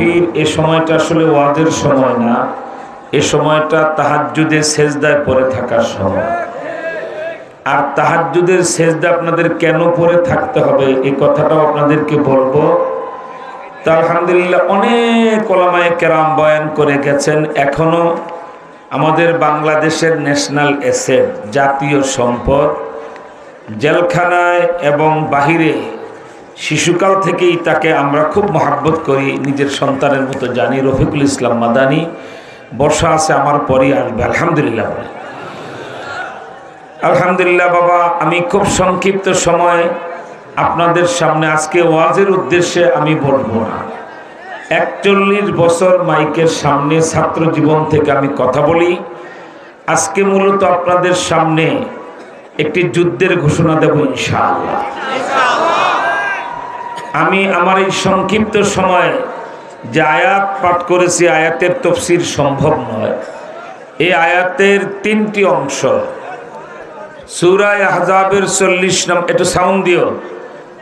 পীর এ সময়টা আসলে ওয়াজের সময় না, এ সময়টা তাহাজ্জুদের সেজদায় পড়ে থাকার সময়। আর তাহাজ্জুদের সেজদা আপনাদের কেন পরে থাকতে হবে এই কথাটাও আপনাদেরকে বলব। আলহামদুলিল্লাহ অনেক ওলামায়ে কেরাম বয়ান করে গেছেন, এখনও আমাদের বাংলাদেশের ন্যাশনাল এসেট জাতীয় সম্পদ, জেলখানায় এবং বাহিরে শিশুকাল থেকেই তাকে আমরা খুব মহাব্বত করি, নিজের সন্তানের মতো জানি, রফিকুল ইসলাম মাদানি। বর্ষা আছে আমার পরই আসবে, আলহামদুলিল্লাহ আলহামদুলিল্লাহ বাবা, আমি খুব সংক্ষিপ্ত সময় আপনাদের সামনে আজকে ওয়াজের উদ্দেশ্যে আমি বলব না। একচল্লিশ বছর মাইকের সামনে ছাত্র জীবন থেকে আমি কথা বলি। আজকে মূলত আপনাদের সামনে একটি যুদ্ধের ঘোষণা দেব ইনশাআল্লাহ। আমি আমার এই সংক্ষিপ্ত সময়ে যে আয়াত পাঠ করেছি, আয়াতের তফসির সম্ভব নয়। এই আয়াতের তিনটি অংশ। সুরায় আহজাবের চল্লিশ নম্বর একটু সাউন্ড দিও।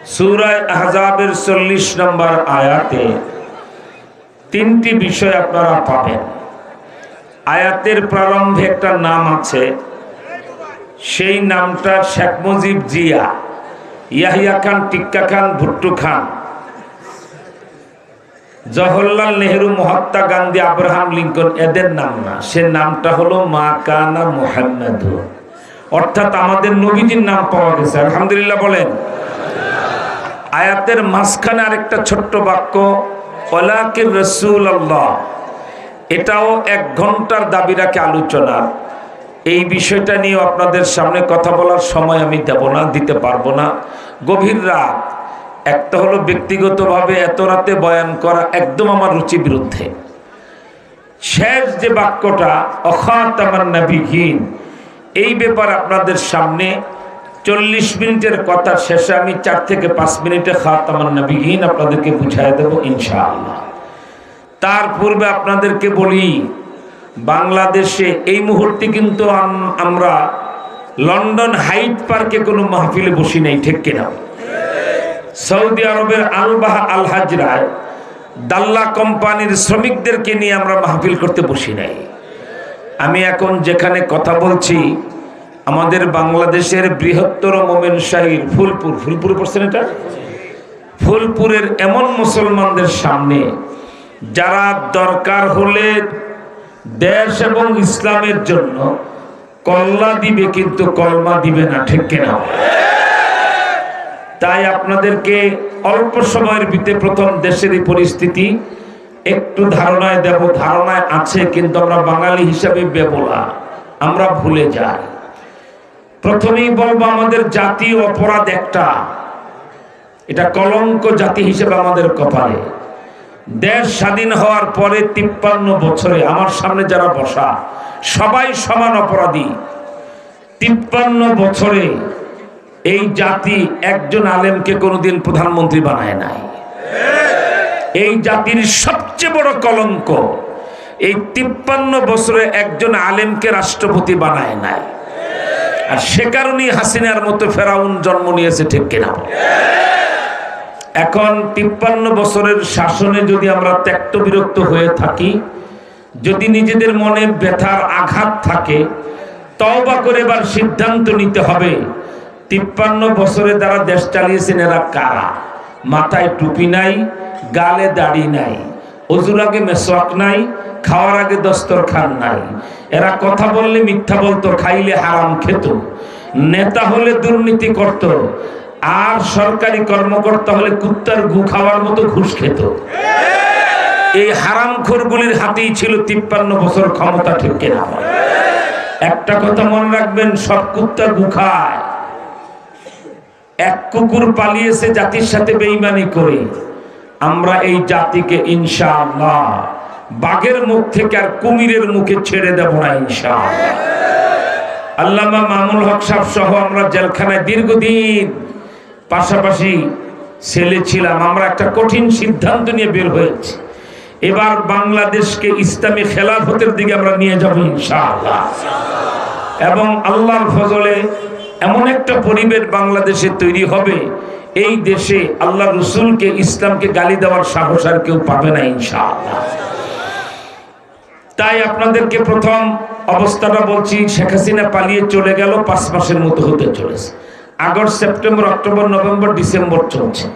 সুরায় আহজাবের চল্লিশ নম্বর আয়াতে তিনটি বিষয় আপনারা পাবেন। আয়াতের প্রারম্ভে একটা নাম আছে, সেই নামটা শেখ মুজিব জিয়া। ইয়াহিয়া খান, টিক্কা খান, ভুট্টু খান। জওহরলাল নেহেরু, মহাত্মা গান্ধী, আব্রাহাম লিঙ্কন, এদের নাম না। সে নামটা হলো মা কানা মোহাম্মদ। অর্থাৎ আমাদের নবীজির নাম পাওয়া গেছে। আলহামদুলিল্লাহ বলেন। আয়াতের মাঝখানে আরেকটা ছোট্ট বাক্য ওলাকির রসুল আল্লাহ এটাও এক ঘণ্টার দাবি রাখে আলোচনা এই বিষয়টা নিয়ে আপনাদের সামনে কথা বলার সময় আমি দেব না, দিতে পারব না। গভীর রাত, একটা হলো ব্যক্তিগতভাবে এত রাতে বয়ান করা একদম আমার রুচি বিরুদ্ধে। শেষ যে বাক্যটা অখাত আমার নাবিহীন এই ব্যাপার আপনাদের সামনে চল্লিশ মিনিটের কথা শেষে আমি চার থেকে পাঁচ মিনিটে খাত আমার নাবিহীন আপনাদেরকে বুঝাই দেব ইনশাআল্লাহ। তার পূর্বে আপনাদেরকে বলি বাংলাদেশে এই মুহূর্তে কিন্তু আমরা লন্ডন হাইট পার্কে কোনো মাহফিলে বসি নাই, ঠিক কিনা? সৌদি আরবের আলবাহ আল হাজরায় দাল্লা কোম্পানির শ্রমিকদেরকে নিয়ে আমরা মাহফিল করতে বসি নাই। আমি এখন যেখানে কথা বলছি, আমাদের বাংলাদেশের বৃহত্তর মোমেন শাহীর ফুলপুর ফুলপুর পড়ছেন এটা? ফুলপুরের এমন মুসলমানদের সামনে যারা দরকার হলে দেশ এবং ইসলামের জন্য কল্লা দিবে কিন্তু কলমা দিবে না, ঠিক কিনা? তাই আপনাদেরকে অল্প সময়ের ভিতরে প্রথম দেশের এই পরিস্থিতি একটু ধারণায় দেব, ধারণায় আছে, কিন্তু আমরা বাঙালি হিসাবে বেবলা, আমরা ভুলে যাই। প্রথমেই বলব, আমাদের জাতীয় অপরাধ একটা। এটা কলঙ্ক জাতি হিসেবে আমাদের কপালে। দেশ স্বাধীন হওয়ার পরে তিপ্পান্ন বছরে আমার সামনে যারা বসা, সবাই সমান অপরাধী। তিপ্পান্ন বছরে এই জাতি একজন আলেমকে কোনোদিন প্রধানমন্ত্রী বানায় নাই। এই জাতির সবচেয়ে বড় কলঙ্ক, এই তিপ্পান্ন বছরে একজন আলেমকে রাষ্ট্রপতি বানায় নাই। আর সে কারণেই হাসিনার মতো ফেরাউন জন্ম নিয়েছে ঠিক কিনা। এখন তিপ্পান্ন বছরের শাসনে যদি আমরা ত্যক্ত বিরক্ত হয়ে থাকি, যদি নিজেদের মনে ব্যথার আঘাত থাকে, তওবা করে এবার সিদ্ধান্ত নিতে হবে, তিপ্পান্ন বছরে যারা দেশ চালিয়েছেন এরা কারা? মাথায় টুপি নাই, গালে দাড়ি নাই, অজুর আগে মেসওয়াক নাই, খাওয়ার আগে দস্তরখান নাই। এরা কথা বললে মিথ্যা বলতো, খাইলে হারাম খেত। নেতা হলে দুর্নীতি করত আর সরকারি কর্মকর্তা হলে কুত্তার গু খাওয়ার মতো ঘুষ খেত। এই হারাম খোরগুলির হাতেই ছিল তিপ্পান্ন বছর ক্ষমতা ঠিক কিনা। একটা কথা মনে রাখবেন, সব কুত্তা গু এক কুকুর পালিয়েছে জাতির সাথে বেইমানি করে। আমরা এই জাতিকে ইনশাআল্লাহ বাঘের মুখ থেকে আর কুমিরের মুখে ছেড়ে দেব না ইনশাআল্লাহ। আল্লামা মামুল হক সাহ সহ আমরা জেলখানায় দীর্ঘদিন পাশাপাশি ছেলে ছিলাম। আমরা একটা কঠিন সিদ্ধান্ত নিয়ে বের হয়েছি। এবার বাংলাদেশকে ইসলামী খেলাফতের দিকে আমরা নিয়ে যাব ইনশাআল্লাহ। এবং আল্লাহর ফজলে এমন একটা পরিবেশ বাংলাদেশে তৈরি হবে, এই দেশে আল্লাহ রসুলকে, ইসলামকে গালি দেওয়ার সাহস আর কেউ পাবে না ইনশাআল্লাহ। তাই আপনাদেরকে প্রথম অবস্থাটা বলছি, শেখ হাসিনা পালিয়ে চলে গেল, পাঁচ মাসের মতো হতে চলেছে। August September, October, November, December চলছে।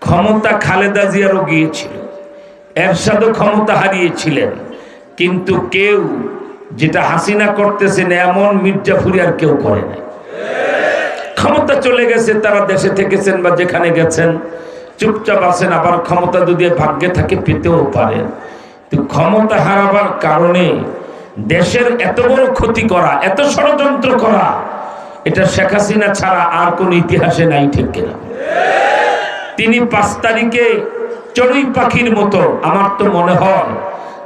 ক্ষমতা খালেদা জিয়ারও গিয়েছিল। এরশাদও ক্ষমতা হারিয়েছিলেন। কিন্তু কেউ যেটা হাসিনা করতেছেন এমন মির্জাফুরি আর কেউ করে না ক্ষমতা চলে গেছে, তারা দেশে থেকেছেন বা যেখানে গেছেন। চুপচাপ আছেন, আবার ক্ষমতা যদি ভাগ্যে থাকে পেতেও পারেন। তো ক্ষমতা হারাবার কারণে দেশের এত বড় ক্ষতি করা, এত ষড়যন্ত্র করা এটা শেখ হাসিনা ছাড়া আর কোন ইতিহাসে নাই, ঠিক কিনা? তিনি পাঁচ তারিখে চড়ুই পাখির মতো, আমার তো মনে হয়,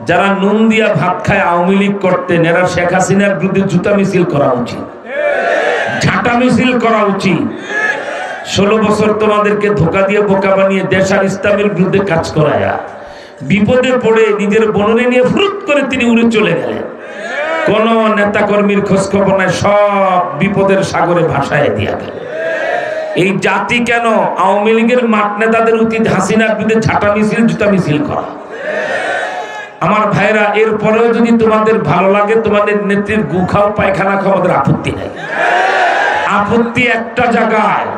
যারা নুন দিয়া ভাত খায়, আওয়ামী লীগ করতেন, এরা শেখ হাসিনার বিরুদ্ধে জুতা মিছিল করা উচিত। ঝাঁটা মিছিল করা উচিত। ষোলো বছর তোমাদেরকে ধোকা দিয়ে বোকা বানিয়ে দেশ আর ইসলামের বিরুদ্ধে কাজ করায়া, বিপদে পড়ে নিজের বননে নিয়ে ফুরুত করে তিনি উড়ে চলে গেলেন। কোন নেতা কর্মীর খোঁজ খবর নাই, সব বিপদের সাগরে ভাসায় দিয়া গেল। এই জাতি কেন আওয়ামী লীগের মাঠ নেতাদের উচিত হাসিনার বিরুদ্ধে ঝাঁটা মিছিল, জুতা মিছিল করা? আমার ভাইরা এরপরেও যদি তোমাদের ভালো লাগে, তোমাদের নেত্রীর গু খাও, পায়খানা খাও, আমাদের আপত্তি নাই। আপত্তি একটা জায়গায়,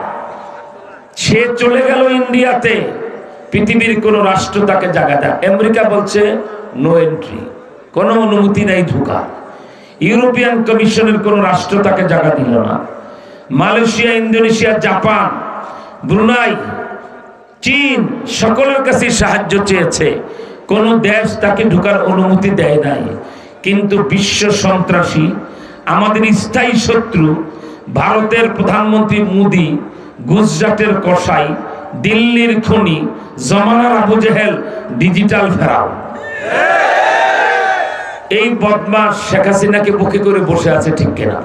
সে চলে গেল ইন্ডিয়াতে, পৃথিবীর কোন রাষ্ট্র তাকে জায়গা দেয় আমেরিকা বলছে নো এন্ট্রি কোনো অনুমতি নাই ঢুকা ইউরোপিয়ান কমিশনের কোন রাষ্ট্র তাকে জায়গা দিল না। মালয়েশিয়া, ইন্দোনেশিয়া, জাপান, ব্রুনাই, চীন, সকলের কাছে সাহায্য চেয়েছে। কোন দেশ তাকে ঢুকার অনুমতি দেয় নাই। কিন্তু বিশ্ব সন্ত্রাসী, আমাদের স্থায়ী শত্রু, ভারতের প্রধানমন্ত্রী মোদী, গুজরাটের কসাই, দিল্লির খনি, জমানার আবু জেহেল, ডিজিটাল ফেরাও। এই বদমাস শেখ হাসিনাকে বুকে করে বসে আছে ঠিক কেনা?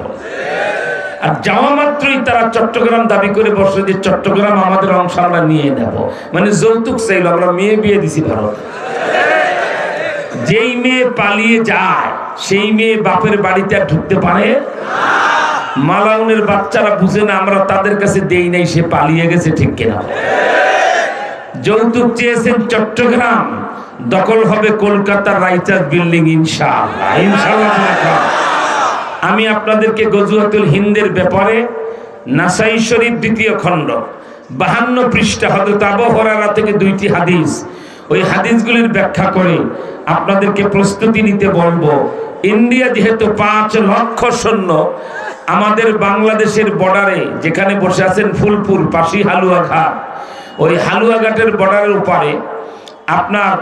আর যাওয়া মাত্রই তারা চট্টগ্রাম দাবি করে বসে যে চট্টগ্রাম আমাদের অংশ আমরা নিয়ে নেব। মানে যৌতুক চাইল, আমরা মেয়ে বিয়ে দিছি ভারত। যেই মেয়ে পালিয়ে যায়, সেই মেয়ে বাপের বাড়িতে আর ঢুকতে পারে? মালাউনের বাচ্চারা বুঝে না, আমরা তাদের কাছে দেই নাই, সে পালিয়ে গেছে ঠিক কিনা? যৌতুক চেয়েছেন চট্টগ্রাম। দখল হবে কলকাতার রাইটার বিল্ডিং, ইনশাআল্লাহ ইনশাআল্লাহ আমি আপনাদেরকে গজুয়াতুল হিন্দের ব্যাপারে নাসাই শরীফ দ্বিতীয় খণ্ড, বাহান্ন পৃষ্ঠা হজরত আবহরারা থেকে দুইটি হাদিস। ওই হাদিসগুলির ব্যাখ্যা করে আপনাদেরকে প্রস্তুতি নিতে বলব। ইন্ডিয়া যেহেতু পাঁচ লক্ষ সৈন্য, আমাদের বাংলাদেশের বর্ডারে যেখানে বসে আছেন ফুলপুর, পাশি হালুয়া ঘাট ওই হালুয়া ঘাটের বর্ডারের উপরে আপনার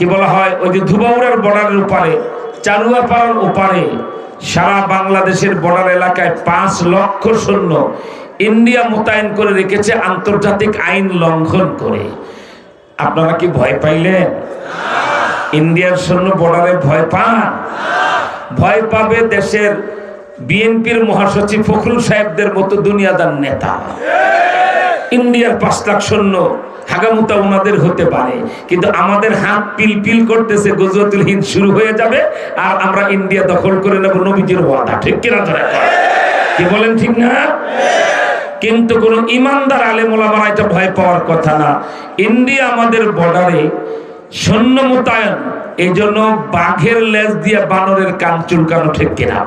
কি বলা হয়? ওই যে ধুবাউড়ার বর্ডারের উপরে চালুয়াপাড়ার ওপারে সারা বাংলাদেশের বর্ডার এলাকায় পাঁচ লক্ষ সৈন্য ইন্ডিয়া মোতায়েন করে রেখেছে, আন্তর্জাতিক আইন লঙ্ঘন করে। আপনারা কি ভয় পাইলেন? ইন্ডিয়ার সৈন্য বর্ডারে ভয় পান? ভয় পাবে দেশের বিএনপির মহাসচিব ফখরুল সাহেবদের মতো দুনিয়াদার নেতা। ইন্ডিয়ার পাঁচ লাখ সৈন্য হাগামুতা ওনাদের হতে পারে। কিন্তু আমাদের হাত পিল পিল করতেছে, গজওয়াতুল হিন্দ শুরু হয়ে যাবে আর আমরা ইন্ডিয়া দখল করে নেব নবীজির ওয়াদা। ঠিক কিনা ধরে কি বলেন ঠিক না? কিন্তু কোন ইমানদার আলেমোলামারা এটা ভয় পাওয়ার কথা না। ইন্ডিয়া আমাদের বর্ডারে সৈন্য মোতায়েন এই জন্য বাঘের লেজ দিয়ে বানরের কান চুলকানো ঠিক কিনা?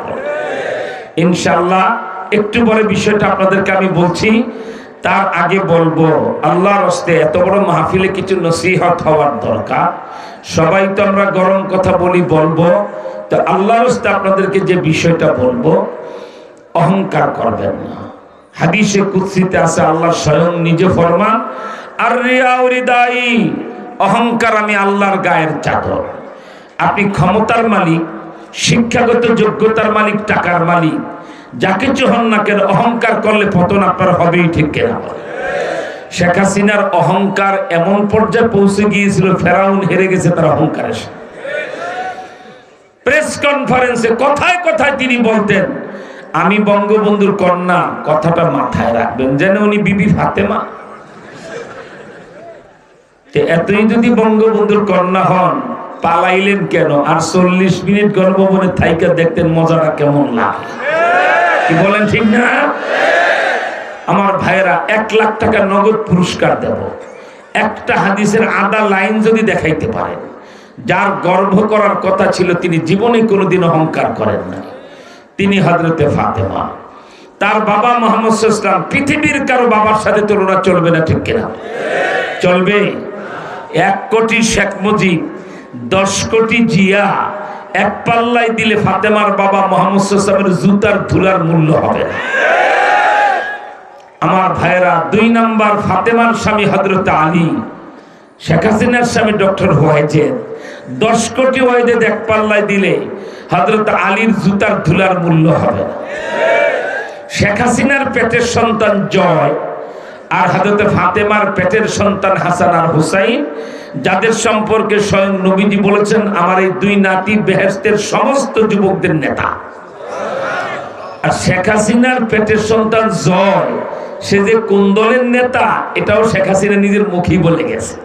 ইনশাল্লাহ একটু পরে বিষয়টা আপনাদেরকে আমি বলছি। তার আগে বলব, আল্লাহর হস্তে এত বড় মাহফিলে কিছু নসিহত হওয়ার দরকার। সবাই তো আমরা গরম কথা বলি, বলব। তো আল্লাহর হস্তে আপনাদেরকে যে বিষয়টা বলব, অহংকার করবেন না। হাদিসে কুৎসিতে আছে, আল্লাহ স্বয়ং নিজে ফরমান আর রিয়াউরিদাই অহংকার আমি আল্লাহর গায়ের চাদর। আপনি ক্ষমতার মালিক, শিক্ষাগত যোগ্যতার মালিক, টাকার মালিক যা কিছু হন না কেন অহংকার করলে পতন আপনার হবেই ঠিক কেনা? শেখ হাসিনার অহংকার এমন পর্যায়ে পৌঁছে গিয়েছিল, ফেরাউন হেরে গেছে তার অহংকারের প্রেস কনফারেন্সে কথায় কথায় তিনি বলতেন, আমি বঙ্গবন্ধুর কন্যা, কথাটা মাথায় রাখবেন। যেন উনি বিবি ফাতেমা। এতই যদি বঙ্গবন্ধুর কন্যা হন, পালাইলেন কেন? আর চল্লিশ মিনিট গর্ভবনে থাইকা দেখতেন মজাটা কেমন লাগে। কি বলেন ঠিক না? আমার ভাইয়েরা, এক লাখ টাকা নগদ পুরস্কার দেব। একটা হাদিসের আদা লাইন যদি দেখাইতে পারেন, যার গর্ব করার কথা ছিল, তিনি জীবনে কোনোদিন অহংকার করেন না তিনি হজরতে ফাতেমা। তার বাবা মোহাম্মদ ইসলাম পৃথিবীর কারও বাবার সাথে তুলনা চলবে না, ঠিক কিনা? চলবে। এক কোটি শেখ মুজিব, দশ কোটি জিয়া এক পাল্লায় দিলে ফাতেমার বাবা মোহাম্মদ ইসলামের জুতার ধুলার মূল্য হবে। আমার ভাইয়েরা, দুই নাম্বার ফাতেমার স্বামী হজরত আলী, শেখ হাসিনার স্বামী ডক্টর ওয়াইজেদ দশ কোটি ওয়াইজেদ এক পাল্লায় দিলে হজরত আলীর জুতার ধুলার মূল্য হবে। শেখ হাসিনার পেটের সন্তান জয় আর হজরত ফাতেমার পেটের সন্তান হাসান আর হুসাইন যাদের সম্পর্কে স্বয়ং নবীজি বলেছেন, আমার এই দুই নাতি বেহেস্তের সমস্ত যুবকদের নেতা। আর শেখ হাসিনার পেটের সন্তান জয়, সে যে কোন দলের নেতা, এটাও শেখ হাসিনা নিজের মুখেই বলে গেছে।